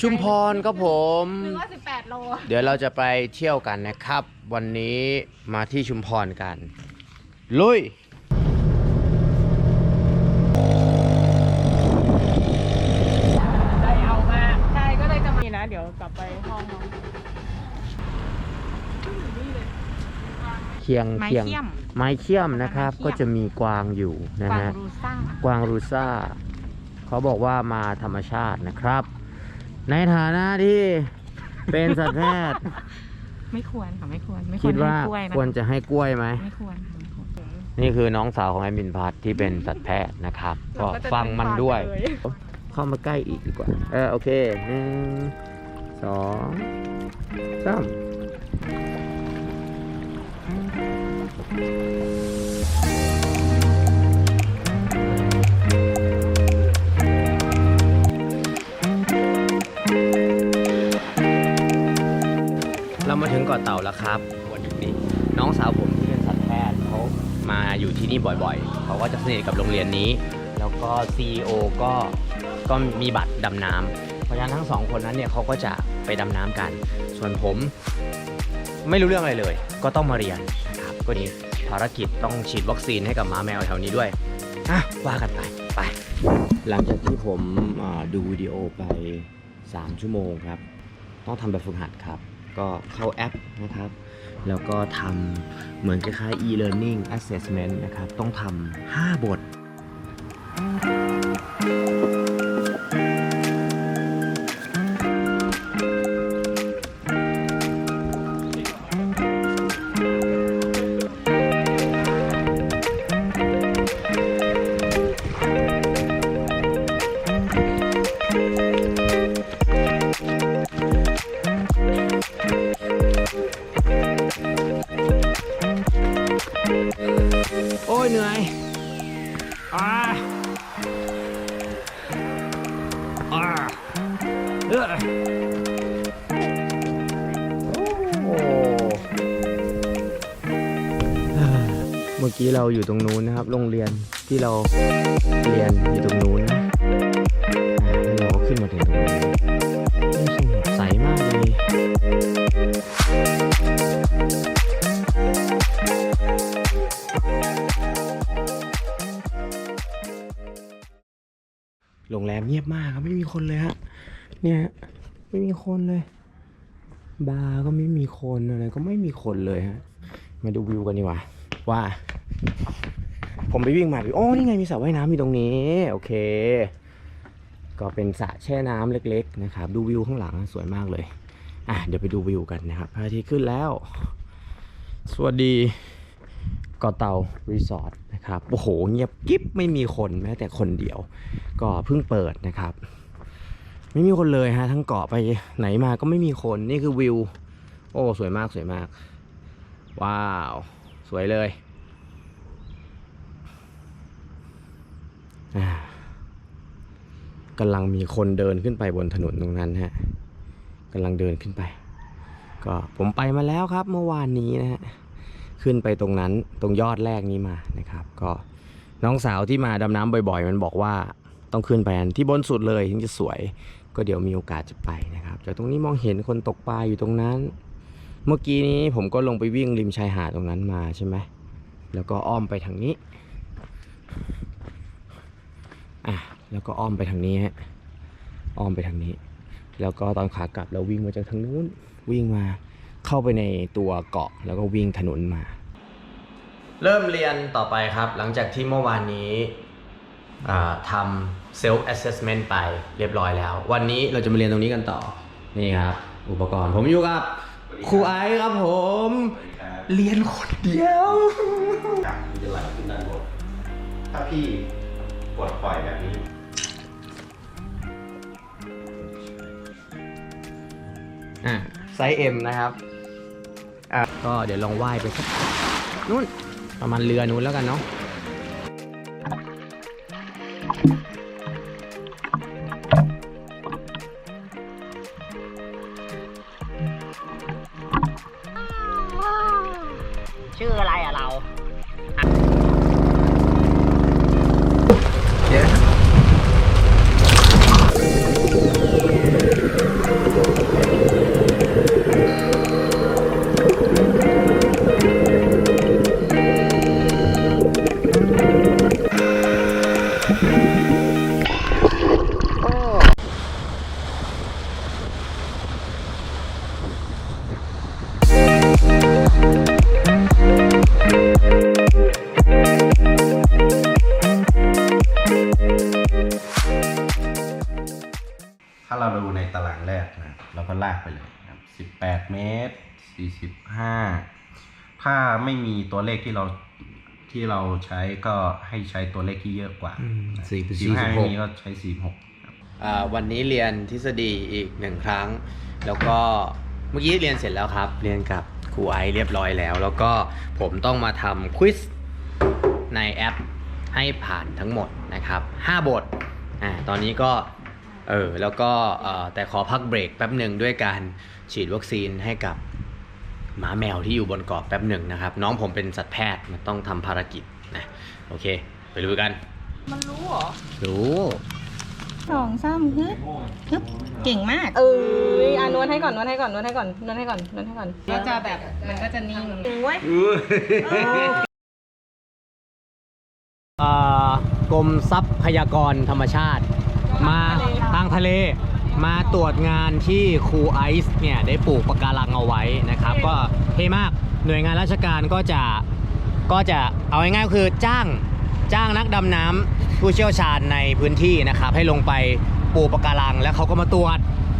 ชุมพรครับผม หรือว่า18โล เดี๋ยวเราจะไปเที่ยวกันนะครับ วันนี้มาที่ชุมพรกัน ลุยได้เอามากใช่ก็เลยจะมีนะ เดี๋ยวกลับไปห้องน้อง เคียงไม้เคียงเขี้ยม ไม้เขี้ยมนะครับไม้เขี้ยมก็จะมีกวางอยู่นะกวางฮะ รูซ่ากวางรูซ่า เขาบอกว่ามาธรรมชาตินะครับ ในฐานะที่เป็นสัตวแพทย์ ไม่ควรค่ะไม่ควรไม่ควคิรดว่าให้กล้วยนะควรจะให้กล้วยไหม ไม่ควรค่ะไม่ควรนี่คือน้องสาวของแอดมินพัทที่เป็นสัตวแพทย์นะครับ ก็เราก็จะฟังมันด้วยเดินผ่านเลยเข้ามาใกล้อีกดีกว่า เออโอเคหนึ่งสองสาม มาถึงเกาะเต่าแล้วครับวันนี้น้องสาวผมที่เป็นสัตวแพทย์เขามาอยู่ที่นี่บ่อยๆ เขาก็จะสนิทกับโรงเรียนนี้ แล้วก็ CEO ก็ก็มีบัตรดำน้ำเพราะฉะนั้นทั้งสองคนนั้นเนี่ยเขาก็จะไปดำน้ำกัน ส่วนผมไม่รู้เรื่องอะไรเลย ก็ต้องมาเรียนนะครับก็นี่ภารกิจต้องฉีดวัคซีนให้กับหมาแมวแถวนี้ด้วยอะว่ากันไปไป หลังจากที่ผมดูวิดีโอไป 3 ชั่วโมงครับ ต้องทำแบบฝึกหัดครับ ก็เข้าแอปนะครับ แล้วก็ทำเหมือนคล้ายๆ e-learning assessment นะครับ ต้องทำ5 บท มื่อกี้เราอยู่ตรงนู้นนะครับ โรงเรียนที่เราเรียนอยู่ตรงนู้นนะแล้วเราก็ขึ้นมาถึงตรงนี้สงบใสมากเลยโรงแรมเงียบมากครับไม่มีคนเลยฮะเนี่ยไม่มีคนเลย บาร์ก็ไม่มีคนอะไรก็ไม่มีคนเลยฮะ มาดูวิวกันดีกว่า ว่า ผมไปวิ่งมาอ๋อนี่ไงมีสระว่ายน้ำอยู่ตรงนี้ โอเค ก็เป็นสระแช่น้ำเล็ก ๆ นะครับ ดูวิวข้างหลังสวยมากเลย อะเดี๋ยวไปดูวิวกันนะครับพระอาทิตย์ขึ้นแล้ว สวัสดีเกาะเต่ารีสอร์ทนะครับโอ้โหเงียบกิ๊บไม่มีคนแม้แต่คนเดียว ก็เพิ่งเปิดนะครับ ไม่มีคนเลยฮะ ทั้งเกาะไปไหนมาก็ไม่มีคนนี่คือวิว โอ้สวยมากสวยมาก ว้าว สวยเลยอ่า กำลังมีคนเดินขึ้นไปบนถนนตรงนั้นฮะกำลังเดินขึ้นไป ก็ผมไปมาแล้วครับเมื่อวานนี้นะฮะขึ้นไปตรงนั้นตรงยอดแรกนี้มานะครับ ก็น้องสาวที่มาดำน้ำบ่อย ๆ มันบอกว่าต้องขึ้นไปอันที่บนสุดเลยถึงจะสวย ก็เดี๋ยวมีโอกาสจะไปนะครับจากตรงนี้มองเห็นคนตกปลาอยู่ตรงนั้น เมื่อกี้นี้ผมก็ลงไปวิ่งริมชายหาดตรงนั้นมาใช่ไหมแล้วก็อ้อมไปทางนี้อะ แล้วก็อ้อมไปทางนี้ฮะอ้อมไปทางนี้ แล้วก็ตอนขากลับเราวิ่งมาจากทางนู้นวิ่งมาเข้าไปในตัวเกาะแล้วก็วิ่งถนนมา เริ่มเรียนต่อไปครับ หลังจากที่เมื่อวานนี้อ่าทำ self assessment ไปเรียบร้อยแล้ว วันนี้เราจะมาเรียนตรงนี้กันต่อ นี่ครับ อุปกรณ์ผมอยู่กับครูไอซ์ครับผม เรียนคนเดียวกางมันจะไหลขึ้นด้านบนถ้าพี่กดปล่อยแบบนี้ อะไซส์ M นะครับอ่าก็เดี๋ยวลองว่ายไปสักนู่นประมาณเรือนู้นแล้วกันเนาะ ในตารางแรกนะแล้วก็ลากไปเลยนะครับ18เมตร45ถ้าไม่มีตัวเลขที่เราที่เราใช้ก็ให้ใช้ตัวเลขที่เยอะกว่าอืมสี่เป็น45ไม่46มีก็ใช้46อ่าวันนี้เรียนทฤษฎีอีกหนึ่งครั้ง แล้วก็เมื่อกี้เรียนเสร็จแล้วครับ เรียนกับครูไอซ์เรียบร้อยแล้ว แล้วก็ผมต้องมาทำควิสในแอปให้ผ่านทั้งหมดนะครับ 5 บทอ่าตอนนี้ก็ เออแล้วก็เอ่อแต่ขอพักเบรกแป๊บหนึ่งด้วยการฉีดวัคซีนให้กับหมาแมวที่อยู่บนเกาะแป๊บหนึ่งนะครับ น้องผมเป็นสัตวแพทย์มันต้องทำภารกิจนะโอเค ไปดูกัน มันรู้เหรอ รู้สองสามฮึบฮึบเก่งมาก เอออะนวดให้ก่อนนวดให้ก่อนนวดให้ก่อนนวดให้ก่อนนวดให้ก่อนก็จะแบบมันก็จะนิ่งโอ้ยเอ่อกรมทรัพยากรธรรมชาติมา ทางทะเล มาตรวจงานที่ครูไอซ์เนี่ยได้ปลูกปะการังเอาไว้นะครับ ก็เท่มากหน่วยงานราชการก็จะก็จะเอาง่ายๆก็คือจ้างจ้างนักดำน้ำผู้เชี่ยวชาญในพื้นที่นะครับ ให้ลงไปปลูกปะการังแล้วเขาก็มาตรวจ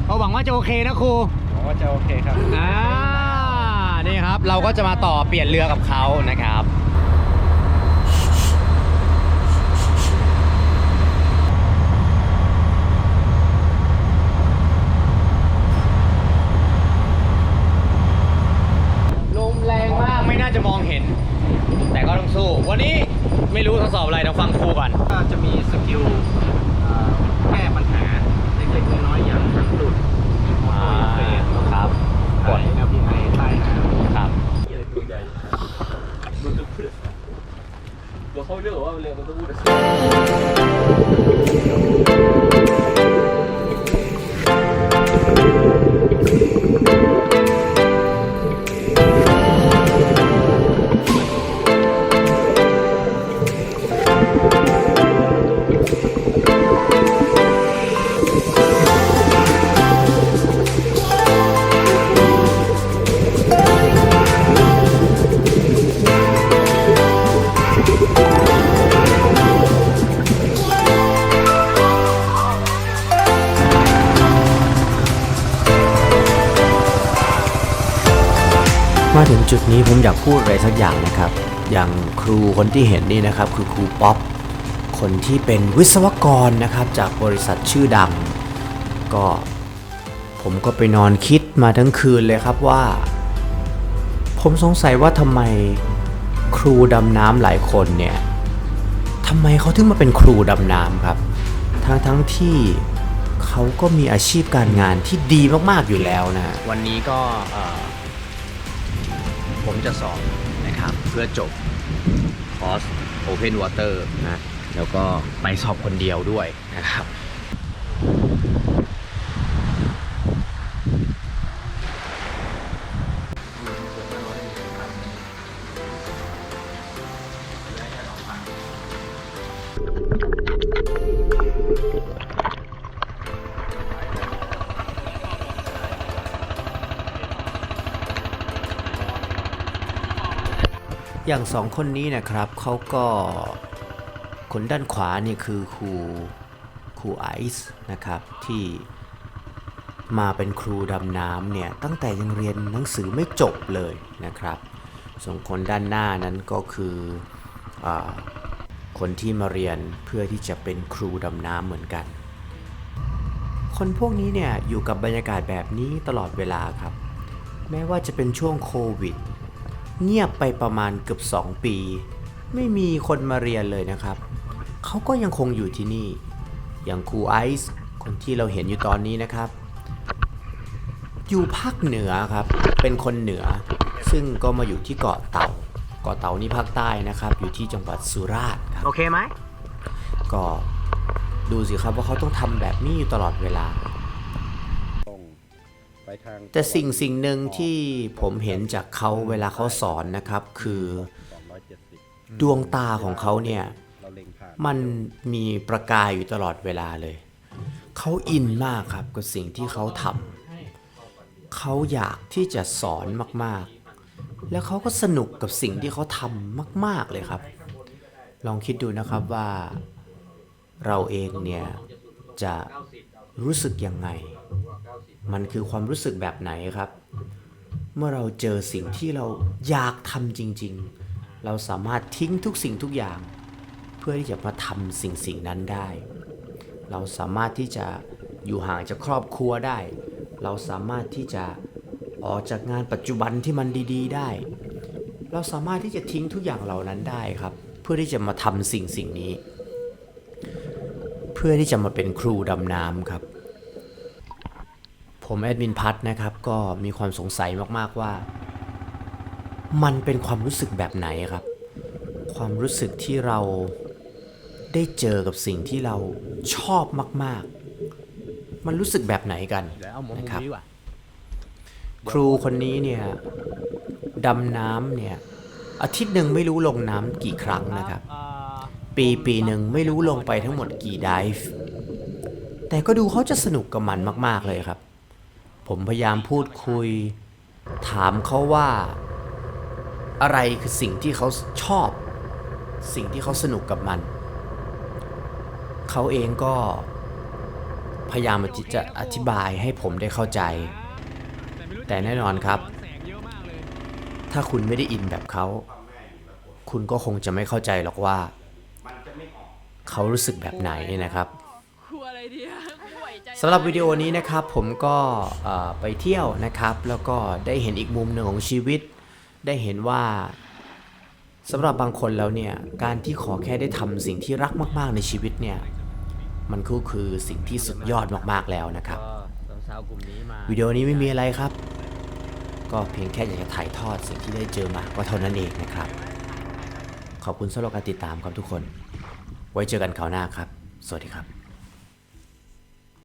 ก็หวังว่าจะโอเคนะครูผมว่าจะโอเคครับอ่านี่ครับเราก็จะมาต่อเปลี่ยนเรือกับเขานะครับ อยากพูดอะไรสักอย่างนะครับ อย่างครูคนที่เห็นนี่นะครับคือครูป๊อปคนที่เป็นวิศวกรนะครับจากบริษัทชื่อดัง ก็ผมก็ไปนอนคิดมาทั้งคืนเลยครับว่า ผมสงสัยว่าทำไมครูดำน้ำหลายคนเนี่ยทำไมเขาถึงมาเป็นครูดำน้ำครับ ทั้งทั้งที่เขาก็มีอาชีพการงานที่ดีมากๆอยู่แล้วนะ วันนี้ก็ ผมจะสอบนะครับ เพื่อจบคอร์ส Open Water นะ แล้วก็ไปสอบคนเดียวด้วยนะครับ อย่างสองคนนี้นะครับเขาก็คนด้านขวานี่คือครูครูไอซ์นะครับที่มาเป็นครูดำน้ำเนี่ยตั้งแต่ยังเรียนหนังสือไม่จบเลยนะครับส่วนคนด้านหน้านั้นก็คืออคนที่มาเรียนเพื่อที่จะเป็นครูดำน้ำเหมือนกัน คนพวกนี้เนี่ยอยู่กับบรรยากาศแบบนี้ตลอดเวลาครับ แม้ว่าจะเป็นช่วงโควิด เงียบไปประมาณเกือบ 2 ปี ไม่มีคนมาเรียนเลยนะครับ เขาก็ยังคงอยู่ที่นี่ อย่างครูไอซ์คนที่เราเห็นอยู่ตอนนี้นะครับ อยู่ภาคเหนือครับ เป็นคนเหนือ ซึ่งก็มาอยู่ที่เกาะเต่า เกาะเต่านี่ภาคใต้นะครับ อยู่ที่จังหวัดสุราษฎร์ครับ โอเคไหม ก็ดูสิครับว่าเขาต้องทำแบบนี้อยู่ตลอดเวลาไปทาง แต่สิ่งสิ่งหนึ่งที่ผมเห็นจากเขาเวลาเขาสอนนะครับ คือ270ดวงตาของเขาเนี่ยเราเล็งผ่านมันมีประกายอยู่ตลอดเวลาเลย เขาอินมากครับกับสิ่งที่เขาทำเขาอยากที่จะสอนมากๆ แล้วเขาก็สนุกกับสิ่งที่เขาทำมาก ๆเลยครับ ลองคิดดูนะครับว่าเราเองเนี่ยจะรู้สึกยังไง มันคือความรู้สึกแบบไหนครับ เมื่อเราเจอสิ่งที่เราอยากทำจริง ๆ เราสามารถทิ้งทุกสิ่งทุกอย่าง เพื่อที่จะมาทำสิ่งสิ่งนั้นได้ เราสามารถที่จะอยู่ห่างจากครอบครัวได้ เราสามารถที่จะออกจากงานปัจจุบันที่มันดี ๆ ได้ เราสามารถที่จะทิ้งทุกอย่างเหล่านั้นได้ครับ เพื่อที่จะมาทำสิ่งสิ่งนี้ เพื่อที่จะมาเป็นครูดำน้ำครับ ผมแอดมินพัทนะครับ ก็มีความสงสัยมากๆว่า มันเป็นความรู้สึกแบบไหนครับ ความรู้สึกที่เราได้เจอกับสิ่งที่เราชอบมาก ๆ มันรู้สึกแบบไหนกันนะครับ ครูคนนี้เนี่ยดำน้ำเนี่ยอาทิตย์หนึ่งไม่รู้ลงน้ำกี่ครั้งนะครับ ปีปีหนึ่งไม่รู้ลงไปทั้งหมดกี่ไดฟ์แต่ก็ดูเขาจะสนุกกับมันมาก ๆ เลยครับ ผมพยายามพูดคุย ถามเขาว่า อะไรคือสิ่งที่เขาชอบ สิ่งที่เขาสนุกกับมัน เขาเองก็พยายามจะอธิบายให้ผมได้เข้าใจ แต่แน่นอนครับ ถ้าคุณไม่ได้อินแบบเขา คุณก็คงจะไม่เข้าใจหรอกว่า เขารู้สึกแบบไหนนะครับ สำหรับวิดีโอนี้นะครับผมก็เอ่อไปเที่ยวนะครับ แล้วก็ได้เห็นอีกมุมหนึ่งของชีวิต ได้เห็นว่าสำหรับบางคนแล้วเนี่ยการที่ขอแค่ได้ทำสิ่งที่รักมาก ๆในชีวิตเนี่ยมันก็คือสิ่งที่สุดยอดมากๆแล้วนะครับก็สาวๆกลุ่มนี้มาวิดีโอนี้ไม่มีอะไรครับ ก็เพียงแค่อยากจะถ่ายทอดสิ่งที่ได้เจอมาก็เท่านั้นเองนะครับ ขอบคุณสำหรับการติดตามครับทุกคน ไว้เจอกันคราวหน้าครับ สวัสดีครับ